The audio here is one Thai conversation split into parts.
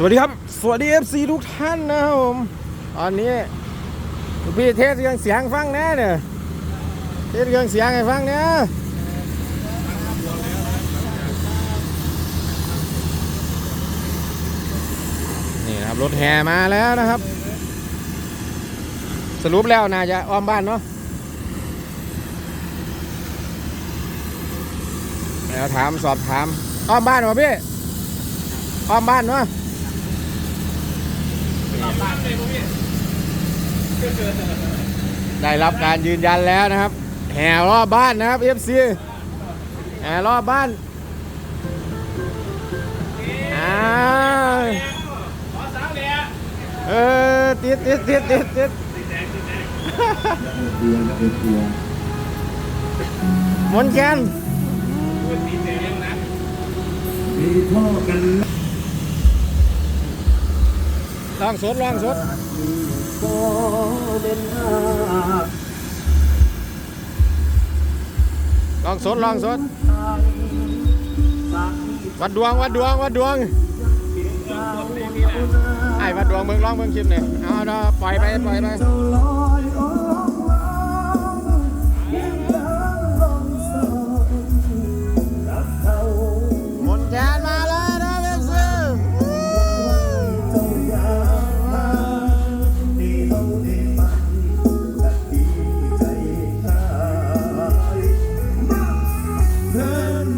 สวัสดีครับ สวัสดีเอฟซีทุกท่านนะครับผมอันนี้พี่เทสเครื่องเสียงฟังแน่เนี่ยเทสเครื่องเสียงให้ฟังเนี่ยนี่นะครับรถแห่มาแล้วนะครับ สรุปแล้วน่าจะอ้อมบ้านเนาะแล้วถามสอบถามอ้อมบ้านเหรอพี่อ้อมบ้านเนาะ ได้รับการยืนยันแล้วนะครับ แห่รอบบ้านนะครับเอฟซีแห่รอบบ้านอ้าวเออติดติดติดติดติดมนแคนมีพ่อกัน ลองสดลองสดโซลองสดลองสด วัดดวง วัดดวง วัดดวงไอ้วัดดวงเมืองร้องเมืองคิปเนี่ยเอาเราปล่อยไปปล่อยไป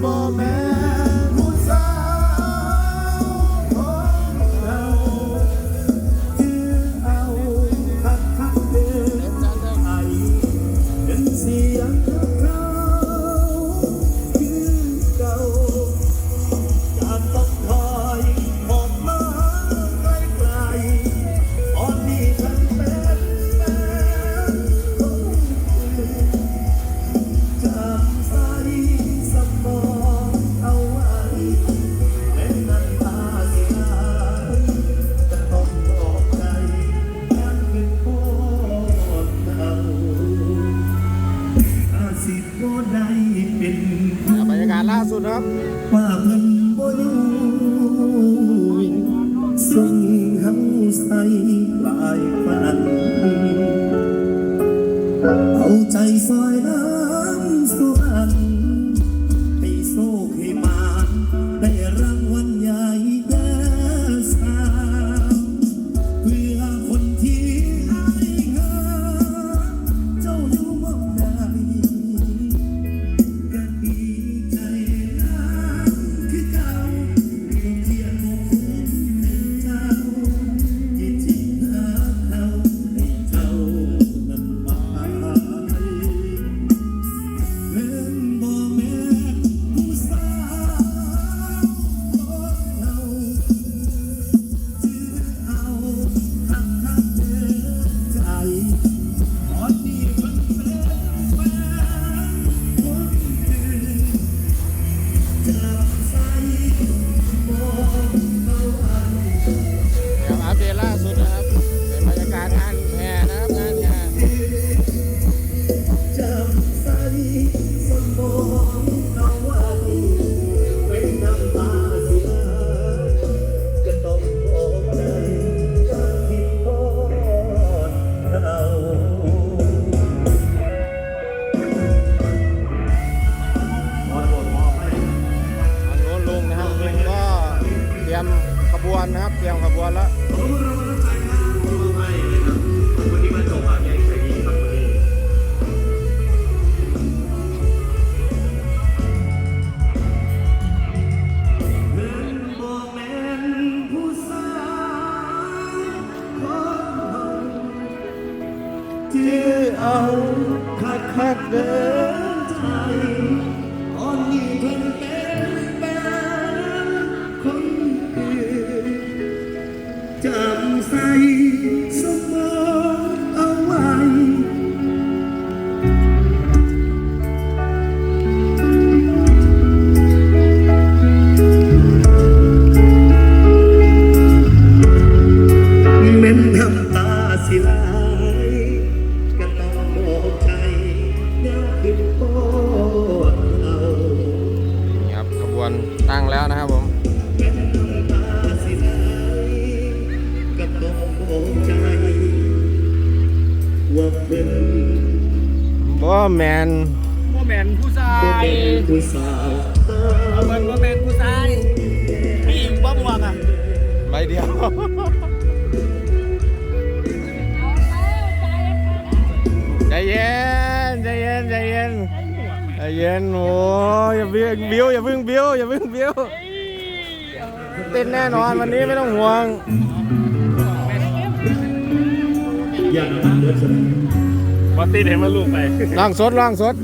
moment. my love. ตั้งแล้วนะครับผมบ่แมนบ่แมนผู้ชายผู้ชายบ่แมนผู้ชายพี่บ่บวกอะไม่เดียว เย็นโอ้ยอย่าเบิ้งบิ้วอย่าเพิ่งบิ้วอย่าเพิ่งบิ้วเต้นแน่นอนวันนี้ไม่ต้องห่วงอย่าน้ำมันเดือดสนบอตีเห็นมาลูกไปล่างสดล่างสด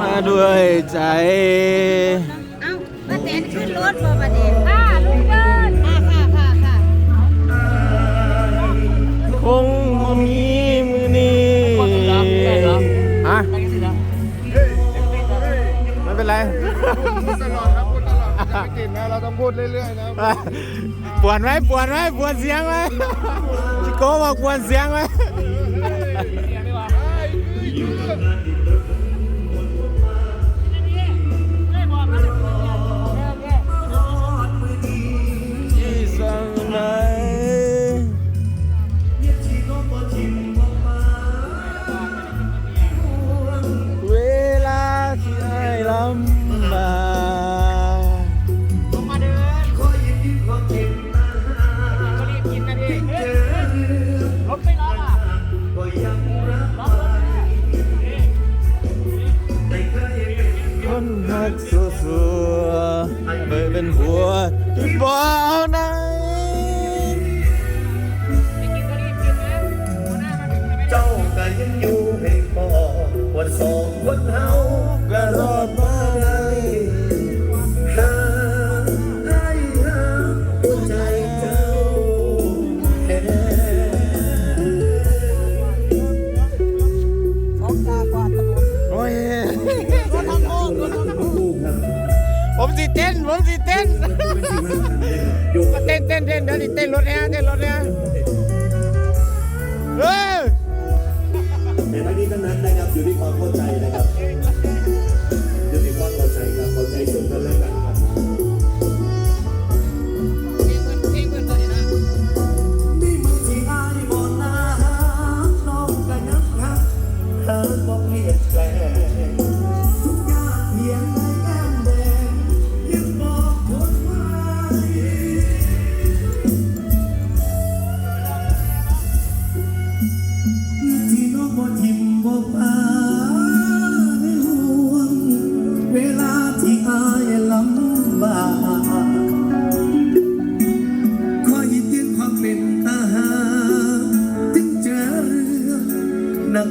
มาด้วยใจเอ้าป้าแตนขึ้นรถบ่ป้าแตนค่ะลุงเดินค่ะค่ะค่ะค่ะคงบ่มีมือนี้ฮะไม่เป็นไรตลอดครับพูดตลอดไม่กินนะเราต้องพูดเรื่อยๆนะปวดไหมปวดไหมปวดเสียงไหมชิโก้บอกปวดเสียงไหม เป็นผัวที่บ่เอาไหนเจ้าก็ยังอยู่ให้พอวันสองคนเฮาก็รอดมาได้ อาเต้นเต้นเต้นเดี๋ยวนี้เต้นรถแอร์เต้นรถแอร์เฮ้ยในทั้งนี้ทั้งนั้นนะครับอยู่ที่ความเข้าใจ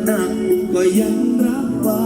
หนักๆก็ยังรักไว้